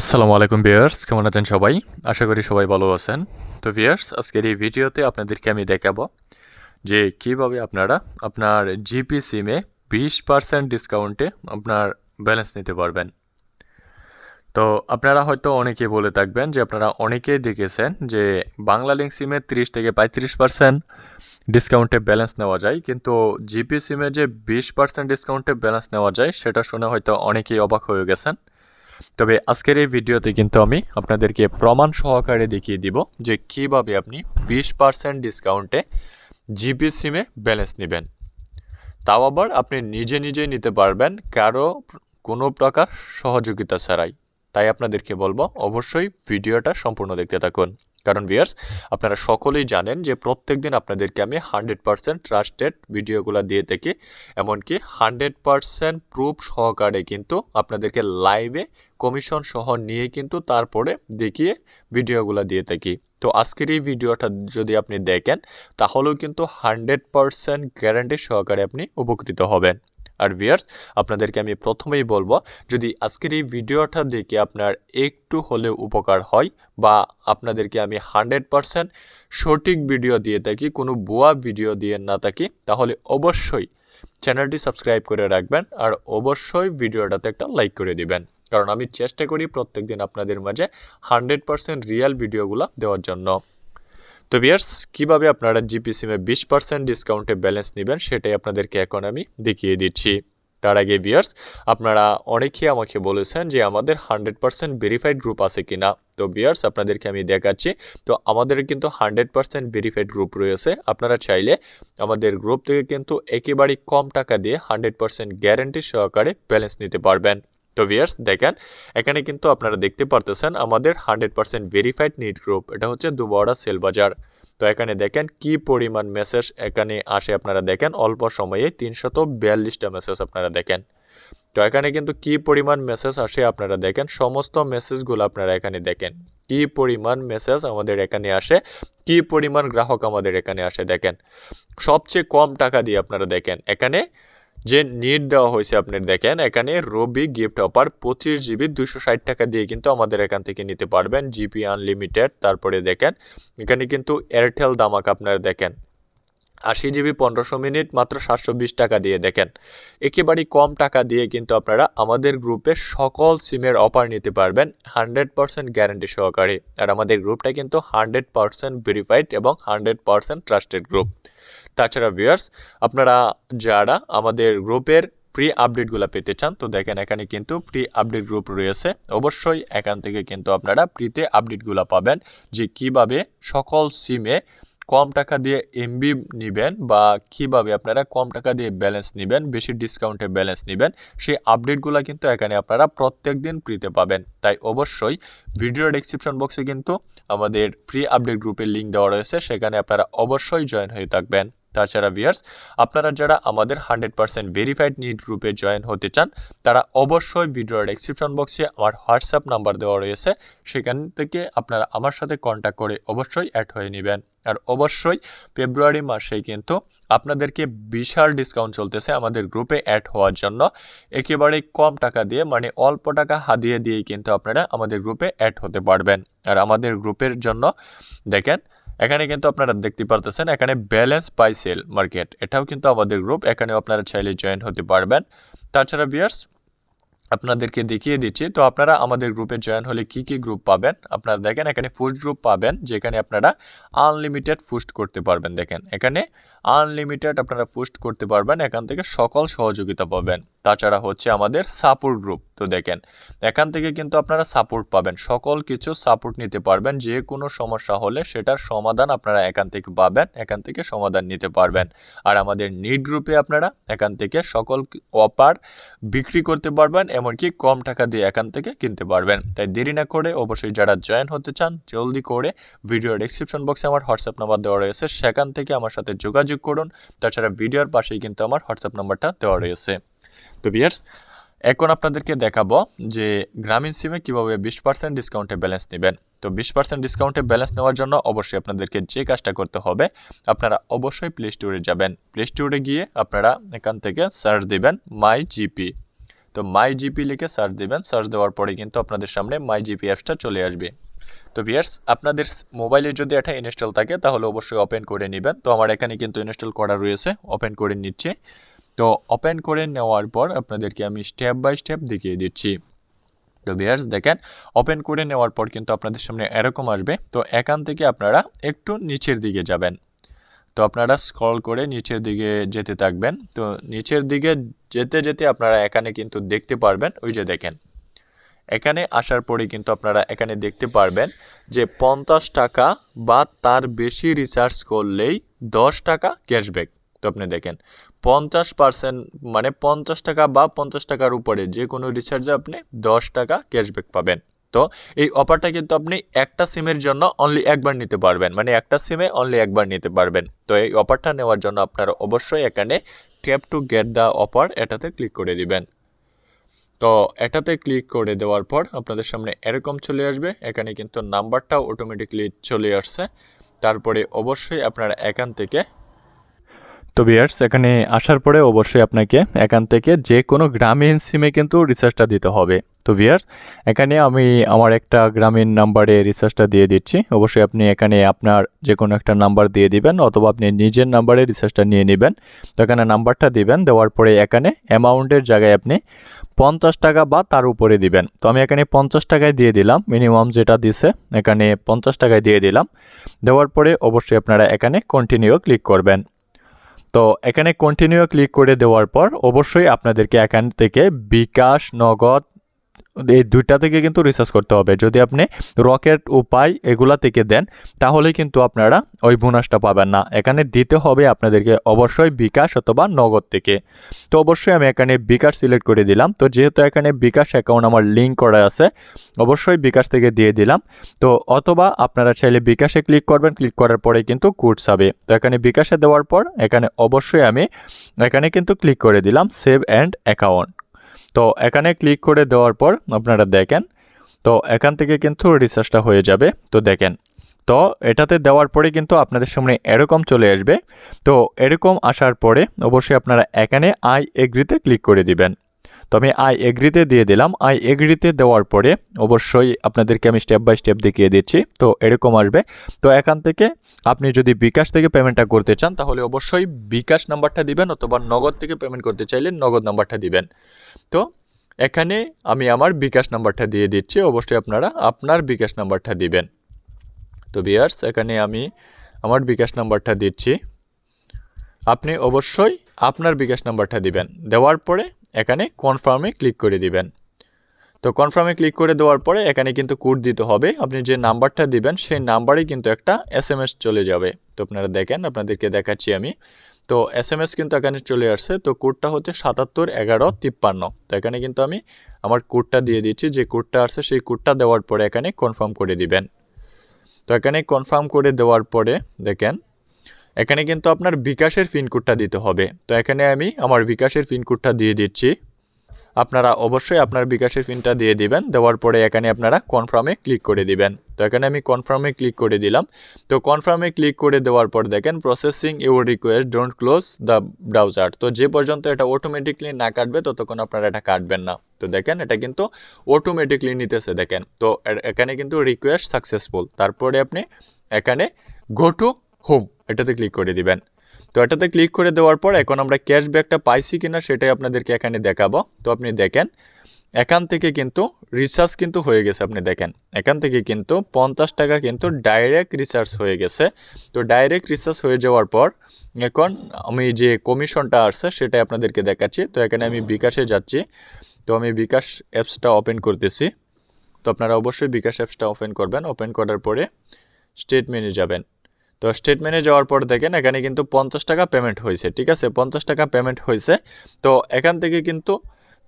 আসসালামু আলাইকুম বিয়ার্স কেমন আছেন সবাই? আশা করি সবাই ভালো আছেন। তো বিয়ার্স আজকের এই ভিডিওতে আপনাদেরকে আমি দেখাবো যে কীভাবে আপনারা আপনার জিপি সিমে বিশ পার্সেন্ট ডিসকাউন্টে আপনার ব্যালেন্স নিতে পারবেন। তো আপনারা হয়তো অনেকে বলে থাকবেন যে আপনারা অনেকেই দেখেছেন যে বাংলা লিঙ্ক সিমে তিরিশ থেকে পঁয়ত্রিশ পার্সেন্ট ডিসকাউন্টে ব্যালেন্স নেওয়া যায়, কিন্তু জিপি সিমে যে বিশ পার্সেন্ট ডিসকাউন্টে ব্যালেন্স নেওয়া যায়, সেটা শুনে হয়তো অনেকেই অবাক হয়ে গেছেন। তবে আজকের এই ভিডিওতে কিন্তু আমি আপনাদেরকে প্রমাণ সহকারে দেখিয়ে দিব যে কীভাবে আপনি বিশ পার্সেন্ট ডিসকাউন্টে জিপি সিমে ব্যালেন্স নেবেন। তাও আবার আপনি নিজে নিজেই নিতে পারবেন, কারও কোনো প্রকার সহযোগিতা ছাড়াই। তাই আপনাদেরকে বলব, অবশ্যই ভিডিওটা সম্পূর্ণ দেখতে থাকুন। কারণ ভিয়ার্স আপনারা সকলেই জানেন যে প্রত্যেক দিন আপনাদেরকে আমি হান্ড্রেড পার্সেন্ট ট্রাস্টেড ভিডিওগুলো দিয়ে থাকি। এমনকি হান্ড্রেড পার্সেন্ট প্রুফ সহকারে কিন্তু আপনাদেরকে লাইভে কমিশন সহ নিয়ে কিন্তু তারপরে দেখিয়ে ভিডিওগুলো দিয়ে থাকি। তো আজকের এই ভিডিওটা যদি আপনি দেখেন, তাহলেও কিন্তু হান্ড্রেড পার্সেন্ট গ্যারান্টি সহকারে আপনি উপকৃত হবেন। আর ভিয়ার্স আপনাদেরকে আমি প্রথমেই বলব, যদি আজকের এই ভিডিওটা দেখে আপনার একটু হলেও উপকার হয় বা আপনাদেরকে আমি হান্ড্রেড পারসেন্ট সঠিক ভিডিও দিয়ে থাকি, কোনো ভুয়া ভিডিও দিয়ে না থাকি, তাহলে অবশ্যই চ্যানেলটি সাবস্ক্রাইব করে রাখবেন আর অবশ্যই ভিডিওটাতে একটা লাইক করে দিবেন। কারণ আমি চেষ্টা করি প্রত্যেক দিন আপনাদের মাঝে হান্ড্রেড পারসেন্ট রিয়েল ভিডিওগুলো দেওয়ার জন্য। তো বিয়ার্স কীভাবে আপনারা জিপি সিমে বিশ পার্সেন্ট ডিসকাউন্টে ব্যালেন্স নেবেন সেটাই আপনাদেরকে এখন আমি দেখিয়ে দিচ্ছি। তার আগে বিয়ার্স আপনারা অনেকেই আমাকে বলেছেন যে আমাদের হান্ড্রেড পার্সেন্ট ভেরিফাইড গ্রুপ আছে কিনা। তো বিয়ার্স আপনাদেরকে আমি দেখাচ্ছি। তো আমাদের কিন্তু হান্ড্রেড পার্সেন্ট ভেরিফাইড গ্রুপ রয়েছে। আপনারা চাইলে আমাদের গ্রুপ থেকে কিন্তু একেবারেই কম টাকা দিয়ে হান্ড্রেড পার্সেন্ট গ্যারেন্টি সহকারে ব্যালেন্স নিতে পারবেন। তো ভিয়ার্স দেখেন, এখানে কিন্তু আপনারা দেখতে পারতেছেন আমাদের hundred percent verified net group এটা হচ্ছে দুবড়া সেল বাজার। তো এখানে দেখেন কি পরিমাণ মেসেজ এখানে আসে আপনারা দেখেন, অল্প সময়ে তিনশত বিয়াল্লিশটা মেসেজ আপনারা দেখেন। তো এখানে কিন্তু কি পরিমাণ মেসেজ আসে আপনারা দেখেন, সমস্ত মেসেজগুলো আপনারা এখানে দেখেন। কি পরিমাণ মেসেজ আমাদের এখানে আসে, কি পরিমাণ গ্রাহক আমাদের এখানে আসে দেখেন। সবচেয়ে কম টাকা দিয়ে আপনারা দেখেন, এখানে যে নিট দেওয়া হয়েছে আপনি দেখেন, এখানে রবি গিফট অফার পঁচিশ জিবি দুশো ষাট টাকা দিয়ে কিন্তু আমাদের এখান থেকে নিতে পারবেন জিপি আনলিমিটেড তারপরে দেখেন, এখানে কিন্তু এয়ারটেল দামাক আপনারা দেখেন, আশি জিবি পনেরোশো মিনিট মাত্র সাতশো বিশ টাকা দিয়ে দেখেন। একেবারেই কম টাকা দিয়ে কিন্তু আপনারা আমাদের গ্রুপে সকল সিমের অফার নিতে পারবেন হান্ড্রেড পারসেন্ট গ্যারান্টি সহকারে। আর আমাদের গ্রুপটা কিন্তু হান্ড্রেড পারসেন্ট ভেরিফাইড এবং হান্ড্রেড পারসেন্ট ট্রাস্টেড গ্রুপ তাছাড়া ভিউয়ার্স আপনারা যারা আমাদের গ্রুপের ফ্রি আপডেটগুলো পেতে চান, তো দেখেন এখানে কিন্তু ফ্রি আপডেট গ্রুপ রয়েছে। অবশ্যই এখান থেকে কিন্তু আপনারা প্রিতে আপডেটগুলো পাবেন যে কীভাবে সকল সিমে কম টাকা দিয়ে এমবি নেবেন বা কীভাবে আপনারা কম টাকা দিয়ে ব্যালেন্স নেবেন, বেশি ডিসকাউন্টে ব্যালেন্স নেবেন, সেই আপডেটগুলো কিন্তু এখানে আপনারা প্রত্যেক দিন ফ্রিতে পাবেন। তাই অবশ্যই ভিডিও ডিসক্রিপশন বক্সে কিন্তু আমাদের ফ্রি আপডেট গ্রুপের লিঙ্ক দেওয়া রয়েছে, সেখানে আপনারা অবশ্যই জয়েন হয়ে থাকবেন। তাছাড়া ভিয়ার্স আপনারা যারা আমাদের হান্ড্রেড পার্সেন্ট ভেরিফাইড নিড গ্রুপে জয়েন হতে চান, তারা অবশ্যই ভিডিওর ডেসক্রিপশন বক্সে আমার হোয়াটসঅ্যাপ নাম্বার দেওয়া রয়েছে। সেখান থেকে আপনারা আমার সাথে কন্ট্যাক্ট করে অবশ্যই অ্যাড হয়ে নেবেন। আর অবশ্যই ফেব্রুয়ারি মাসে কিন্তু আপনাদেরকে বিশাল ডিসকাউন্ট চলতেছে আমাদের গ্রুপে অ্যাড হওয়ার জন্য। একেবারে কম টাকা দিয়ে মানে অল্প টাকা হাদিয়ে দিয়েই কিন্তু আপনারা আমাদের গ্রুপে অ্যাড হতে পারবেন। আর আমাদের গ্রুপের জন্য দেখেন এখানে কিন্তু আপনারা দেখতে পারতেছেন, এখানে ব্যালেন্স বাই সেল মার্কেট এটাও কিন্তু আমাদের গ্রুপ এখানে আপনারা চাইলে জয়েন হতে পারবেন। তাছাড়া বিয়ার্স আপনাদেরকে দেখিয়ে দিচ্ছি, তো আপনারা আমাদের গ্রুপে জয়েন হলে কি কি গ্রুপ পাবেন? আপনারা দেখেন, এখানে ফুস্ট গ্রুপ পাবেন, যেখানে আপনারা আনলিমিটেড ফুস্ট করতে পারবেন। দেখেন, এখানে আনলিমিটেড আপনারা পোস্ট করতে পারবেন, এখান থেকে সকল সহযোগিতা পাবেন। তাছাড়া হচ্ছে আমাদের সাপোর্ট গ্রুপ তো দেখেন, এখান থেকে কিন্তু আপনারা সাপোর্ট পাবেন, সকল কিছু সাপোর্ট নিতে পারবেন, যে কোনো সমস্যা হলে সেটার সমাধান আপনারা এখান থেকে পাবেন, এখান থেকে সমাধান নিতে পারবেন। আর আমাদের নিড গ্রুপে আপনারা এখান থেকে সকল অফার বিক্রি করতে পারবেন, এমনকি কম টাকা দিয়ে এখান থেকে কিনতে পারবেন। তাই দেরি না করে অবশ্যই যারা জয়েন হতে চান, জলদি করে ভিডিও ডিসক্রিপশন বক্সে আমার হোয়াটসঅ্যাপ নাম্বার দেওয়া রয়েছে, সেখান থেকে আমার সাথে যোগাযোগ করুন। তাছাড়া ভিডিওর পাশেই কিন্তু আমার হোয়াটসঅ্যাপ নাম্বারটা দেওয়া রয়েছে। তো বিয়ার্স এখন আপনাদেরকে দেখাবো যে গ্রামীণ সিমে কীভাবে বিশ পার্সেন্ট ডিসকাউন্টে ব্যালেন্স নেবেন। তো বিশ পার্সেন্ট ডিসকাউন্টে ব্যালেন্স নেওয়ার জন্য অবশ্যই আপনাদেরকে যে কাজটা করতে হবে, আপনারা অবশ্যই প্লে স্টোরে যাবেন। প্লে স্টোরে গিয়ে আপনারা এখান থেকে সার্চ দিবেন মাই জিপি তো মাই জিপি লিখে সার্চ দেবেন। সার্চ দেওয়ার পরে কিন্তু আপনাদের সামনে মাই জিপি অ্যাপসটা চলে আসবে। তো ভিয়ার্স আপনাদের মোবাইলে যদি এটা ইনস্টল থাকে, তাহলে অবশ্যই ওপেন করে নেবেন। তো আমার এখানে কিন্তু ইনস্টল করা রয়েছে ওপেন করে নিচ্ছে। তো ওপেন করে নেওয়ার পর আপনাদেরকে আমি স্টেপ বাই স্টেপ দেখিয়ে দিচ্ছি। তো ভিয়ার্স দেখেন ওপেন করে নেওয়ার পর কিন্তু আপনাদের সামনে এরকম আসবে। তো এখান থেকে আপনারা একটু নিচের দিকে যাবেন। তো আপনারা স্ক্রল করে নিচের দিকে যেতে থাকবেন। তো নিচের দিকে যেতে যেতে আপনারা এখানে কিন্তু দেখতে পারবেন। ওই যে দেখেন এখানে আসার পরে কিন্তু আপনারা এখানে দেখতে পারবেন যে পঞ্চাশ টাকা বা তার বেশি রিচার্জ করলেই দশ টাকা ক্যাশব্যাক তো আপনি দেখেন, পঞ্চাশ পার্সেন্ট মানে পঞ্চাশ টাকা বা পঞ্চাশ টাকার উপরে যে কোনো রিচার্জে আপনি দশ টাকা ক্যাশব্যাক পাবেন। তো এই অফারটা কিন্তু আপনি একটা সিমের জন্য অনলি একবার নিতে পারবেন মানে একটা সিমে অনলি একবার নিতে পারবেন। তো এই অফারটা নেওয়ার জন্য আপনারা অবশ্যই এখানে tap to get the offer এটাতে ক্লিক করে দিবেন। তো এটাতে ক্লিক করে দেওয়ার পর আপনাদের সামনে এরকম চলে আসবে। এখানে কিন্তু নাম্বারটাও অটোমেটিকলি চলে আসছে। তারপরে অবশ্যই আপনারা এখান থেকে তো বিয়ার্স এখানে আসার পরে অবশ্যই আপনাকে এখান থেকে যে কোনো গ্রামীণ সিমে কিন্তু রিচার্জটা দিতে হবে। তো ভিয়ার্স এখানে আমি আমার একটা গ্রামীণ নাম্বারে রিচার্জটা দিয়ে দিচ্ছি। অবশ্যই আপনি এখানে আপনার যে কোনো একটা নাম্বার দিয়ে দিবেন অথবা আপনি নিজের নাম্বারে রিচার্জটা নিয়ে নেবেন। তো এখানে নাম্বারটা দিবেন, দেওয়ার পরে এখানে অ্যামাউন্টের জায়গায় আপনি পঞ্চাশ টাকা বা তার উপরে দিবেন। তো আমি এখানে পঞ্চাশ টাকায় দিয়ে দিলাম মিনিমাম যেটা দিছে, এখানে পঞ্চাশ টাকায় দিয়ে দিলাম। দেওয়ার পরে অবশ্যই আপনারা এখানে কন্টিনিউ ক্লিক করবেন। তো এখানে কন্টিনিউ ক্লিক করে দেওয়ার পর অবশ্যই আপনাদেরকে এখান থেকে বিকাশ, নগদ এই দুইটা থেকে কিন্তু রিসার্চ করতে হবে। যদি আপনি রকেট উপায় এগুলা থেকে দেন তাহলে কিন্তু আপনারা ওই বোনাসটা পাবেন না। এখানে দিতে হবে আপনাদেরকে অবশ্যই বিকাশ অথবা নগদ থেকে। তো অবশ্যই আমি এখানে বিকাশ সিলেক্ট করে দিলাম। তো যেহেতু এখানে বিকাশ অ্যাকাউন্ট আমার লিঙ্ক করা আছে, অবশ্যই বিকাশ থেকে দিয়ে দিলাম। তো অথবা আপনারা চাইলে বিকাশে ক্লিক করবেন। ক্লিক করার পরে কিন্তু কোডস হবে। তো এখানে বিকাশে দেওয়ার পর এখানে অবশ্যই আমি এখানে কিন্তু ক্লিক করে দিলাম সেভ অ্যান্ড অ্যাকাউন্ট তো এখানে ক্লিক করে দেওয়ার পর আপনারা দেখেন, তো এখান থেকে কিন্তু রিসার্চটা হয়ে যাবে। তো দেখেন, তো এটাতে দেওয়ার পরে কিন্তু আপনাদের সামনে এরকম চলে আসবে। তো এরকম আসার পরে অবশ্যই আপনারা এখানে আই এগ্রিতে ক্লিক করে দিবেন। তো আমি আই এগ্রিতে দিয়ে দিলাম। আই এগ্রিতে দেওয়ার পরে অবশ্যই আপনাদেরকে আমি স্টেপ বাই স্টেপ দেখিয়ে দিচ্ছি। তো এরকম আসবে। তো এখান থেকে আপনি যদি বিকাশ থেকে পেমেন্টটা করতে চান, তাহলে অবশ্যই বিকাশ নাম্বারটা দিবেন অথবা নগদ থেকে পেমেন্ট করতে চাইলে নগদ নাম্বারটা দিবেন। তো এখানে আমি আমার বিকাশ নাম্বারটা দিয়ে দিচ্ছি। অবশ্যই আপনারা আপনার বিকাশ নাম্বারটা দিবেন। তো বিয়ার্স এখানে আমি আমার বিকাশ নাম্বারটা দিচ্ছি। আপনি অবশ্যই আপনার বিকাশ নাম্বারটা দিবেন। দেওয়ার পরে এখানে কনফার্মে ক্লিক করে দিবেন। তো কনফার্মে ক্লিক করে দেওয়ার পরে এখানে কিন্তু কোড দিতে হবে। আপনি যে নাম্বারটা দিবেন, সেই নাম্বারে কিন্তু একটা এস চলে যাবে। তো আপনারা দেখেন, আপনাদেরকে দেখাচ্ছি আমি। তো এস এম এস কিন্তু এখানে চলে আসছে। তো কোডটা হচ্ছে সাতাত্তর এগারো তিপ্পান্ন। তো এখানে কিন্তু আমি আমার কোডটা দিয়ে দিচ্ছি। যে কোডটা আসছে, সেই কোডটা দেওয়ার পরে এখানে কনফার্ম করে দিবেন। তো এখানে কনফার্ম করে দেওয়ার পরে দেখেন এখানে কিন্তু আপনার বিকাশের পিনকোডটা দিতে হবে। তো এখানে আমি আমার বিকাশের পিনকোডটা দিয়ে দিচ্ছি। আপনারা অবশ্যই আপনার বিকাশের পিনটা দিয়ে দিবেন। দেওয়ার পরে এখানে আপনারা কনফার্মে ক্লিক করে দিবেন। তো এখানে আমি কনফার্মে ক্লিক করে দিলাম। তো কনফার্মে ক্লিক করে দেওয়ার পর দেখেন processing your request don't close the browser তো যে পর্যন্ত এটা অটোমেটিকলি না কাটবে, ততক্ষণ আপনারা এটা কাটবেন না। তো দেখেন, এটা কিন্তু অটোমেটিকলি নিতেছে দেখেন। তো এখানে কিন্তু রিকোয়েস্ট সাকসেসফুল তারপরে আপনি এখানে গো টু হোম, এটাতে ক্লিক করে দিবেন। তো এটাতে ক্লিক করে দেওয়ার পর এখন আমরা ক্যাশব্যাকটা পাইছি কিনা সেটাই আপনাদেরকে এখানে দেখাবো। তো আপনি দেখেন, এখান থেকে কিন্তু রিচার্জ কিন্তু হয়ে গেছে, আপনি দেখেন। এখান থেকে কিন্তু পঞ্চাশ টাকা কিন্তু ডাইরেক্ট রিচার্জ হয়ে গেছে। তো ডাইরেক্ট রিচার্জ হয়ে যাওয়ার পর এখন আমি যে কমিশনটা আসছে সেটাই আপনাদেরকে দেখাচ্ছি। তো এখানে আমি বিকাশে যাচ্ছি। তো আমি বিকাশ অ্যাপসটা ওপেন করতেছি। তো আপনারা অবশ্যই বিকাশ অ্যাপসটা ওপেন করবেন। ওপেন করার পরে স্টেটমেন্টে যাবেন। তো স্টেটমেন্টে যাওয়ার পর দেখেন এখানে কিন্তু পঞ্চাশ টাকা পেমেন্ট হয়েছে, ঠিক আছে? পঞ্চাশ টাকা পেমেন্ট হয়েছে। তো এখান থেকে কিন্তু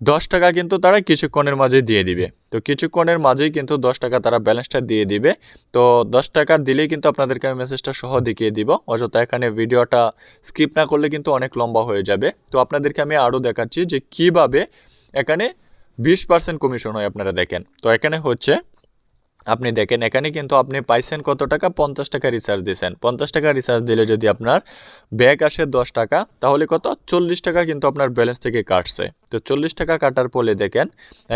দশ টাকা কিন্তু তারা কিছুক্ষণের মাঝে দিয়ে দিবে। তো কিছুক্ষণের মাঝেই কিন্তু দশ টাকা তারা ব্যালেন্সটা দিয়ে দিবে। তো দশ টাকা দিলেই কিন্তু আপনাদেরকে আমি মেসেজটা সহ দেখিয়ে দিব। অযথা এখানে ভিডিওটা স্কিপ না করলে কিন্তু অনেক লম্বা হয়ে যাবে। তো আপনাদেরকে আমি আরও দেখাচ্ছি যে কীভাবে এখানে বিশ পার্সেন্ট কমিশন হয় আপনারা দেখেন। তো এখানে হচ্ছে আপনি দেখেন, এখানে কিন্তু আপনি পাইছেন কত টাকা? পঞ্চাশ টাকা রিচার্জ দিয়েছেন। পঞ্চাশ টাকা রিচার্জ দিলে যদি আপনার ব্যাগ আসে দশ টাকা, তাহলে কত? চল্লিশ টাকা কিন্তু আপনার ব্যালেন্স থেকে কাটছে। তো চল্লিশ টাকা কাটার পরে দেখেন,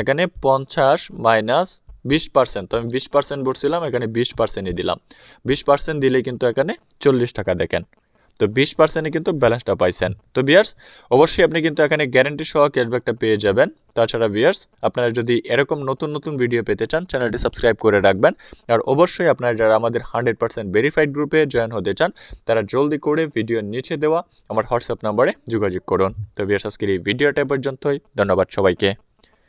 এখানে পঞ্চাশ মাইনাস বিশ পার্সেন্ট তো আমি বিশ পার্সেন্ট বলছিলাম, এখানে বিশ পার্সেন্টই দিলাম। বিশ পার্সেন্ট দিলে কিন্তু এখানে চল্লিশ টাকা দেখেন। তো বিশ পার্সেন্টে কিন্তু ব্যালেন্সটা পাইছেন। তো বিয়ার্স অবশ্যই আপনি কিন্তু এখানে গ্যারেন্টি সহ ক্যাশব্যাকটা পেয়ে যাবেন। তাছাড়া বিয়ার্স আপনারা যদি এরকম নতুন নতুন ভিডিও পেতে চান চ্যানেলটি সাবস্ক্রাইব করে রাখবেন। আর অবশ্যই আপনারা যারা আমাদের হান্ড্রেড পার্সেন্ট ভেরিফাইড গ্রুপে জয়েন হতে চান, তারা জলদি করে ভিডিওর নিচে দেওয়া আমার হোয়াটসঅ্যাপ নাম্বারে যোগাযোগ করুন। তো বিয়ার্স আজকের এই ভিডিওটা পর্যন্তই। ধন্যবাদ সবাইকে।